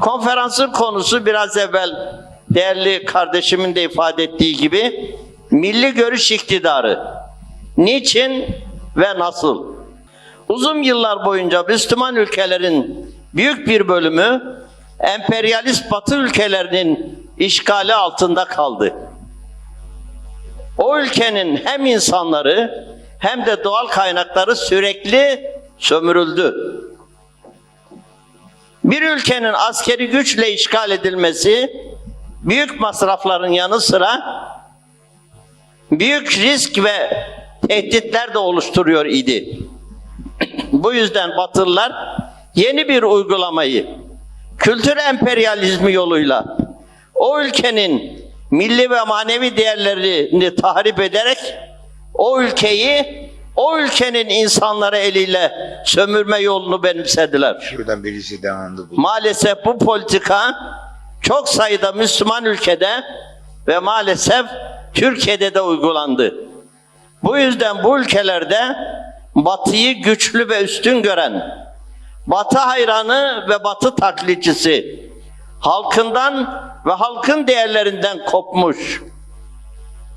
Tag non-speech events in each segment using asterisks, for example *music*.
Konferansın konusu biraz evvel değerli kardeşimin de ifade ettiği gibi milli görüş iktidarı. Niçin ve nasıl? Uzun yıllar boyunca Müslüman ülkelerin büyük bir bölümü emperyalist Batı ülkelerinin işgali altında kaldı. O ülkenin hem insanları hem de doğal kaynakları sürekli sömürüldü. Bir ülkenin askeri güçle işgal edilmesi büyük masrafların yanı sıra büyük risk ve tehditler de oluşturuyor idi. *clears throat* Bu yüzden Batılılar yeni bir uygulamayı kültür emperyalizmi yoluyla o ülkenin milli ve manevi değerlerini tahrip ederek o ülkeyi o ülkenin insanları eliyle sömürme yolunu benimsediler. Şuradan birisi devamlı bu. Maalesef bu politika çok sayıda Müslüman ülkede ve maalesef Türkiye'de de uygulandı. Bu yüzden bu ülkelerde Batı'yı güçlü ve üstün gören, Batı hayranı ve Batı taklitçisi, halkından ve halkın değerlerinden kopmuş,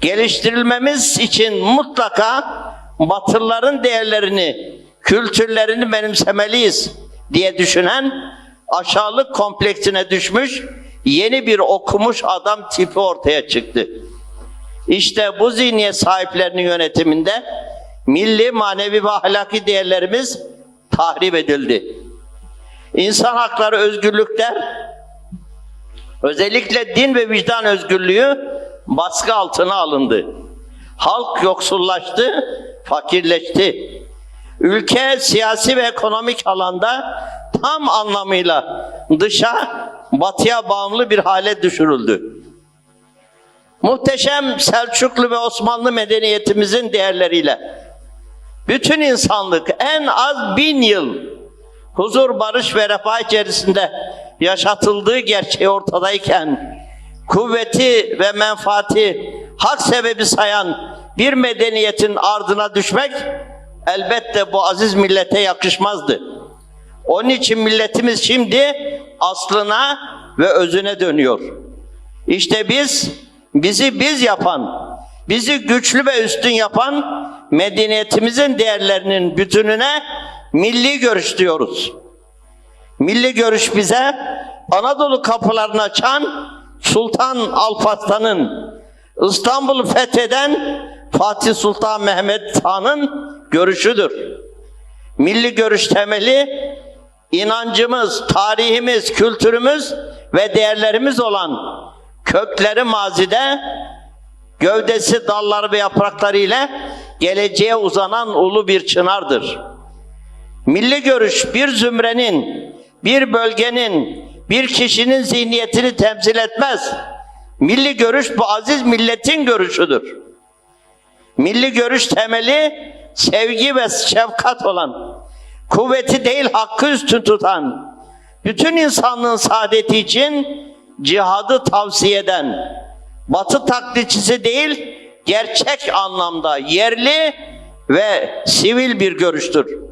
geliştirilmemiz için mutlaka Batılıların değerlerini, kültürlerini benimsemeliyiz diye düşünen aşağılık kompleksine düşmüş yeni bir okumuş adam tipi ortaya çıktı. İşte bu zihniyet sahiplerinin yönetiminde milli, manevi ve ahlaki değerlerimiz tahrip edildi. İnsan hakları, özgürlükler, özellikle din ve vicdan özgürlüğü baskı altına alındı. Halk yoksullaştı, fakirleşti. Ülke siyasi ve ekonomik alanda tam anlamıyla dışa, batıya bağımlı bir hale düşürüldü. Muhteşem Selçuklu ve Osmanlı medeniyetimizin değerleriyle bütün insanlık en az bin yıl huzur, barış ve refah içerisinde yaşatıldığı gerçeği ortadayken kuvveti ve menfaati hak sebebi sayan bir medeniyetin ardına düşmek elbette bu aziz millete yakışmazdı. Onun için milletimiz şimdi aslına ve özüne dönüyor. İşte biz, bizi biz yapan, bizi güçlü ve üstün yapan medeniyetimizin değerlerinin bütününe milli görüş diyoruz. Milli görüş bize Anadolu kapılarını açan Sultan Alparslan'ın İstanbul'u fetheden Fatih Sultan Mehmet Han'ın görüşüdür. Milli görüş temeli inancımız, tarihimiz, kültürümüz ve değerlerimiz olan kökleri mazide, gövdesi, dalları ve yaprakları ile geleceğe uzanan ulu bir çınardır. Milli görüş bir zümrenin, bir bölgenin, bir kişinin zihniyetini temsil etmez. Milli görüş bu aziz milletin görüşüdür. Milli görüş temeli sevgi ve şefkat olan, kuvveti değil hakkı üstün tutan, bütün insanlığın saadeti için cihadı tavsiye eden, batı taklitçisi değil, gerçek anlamda yerli ve sivil bir görüştür.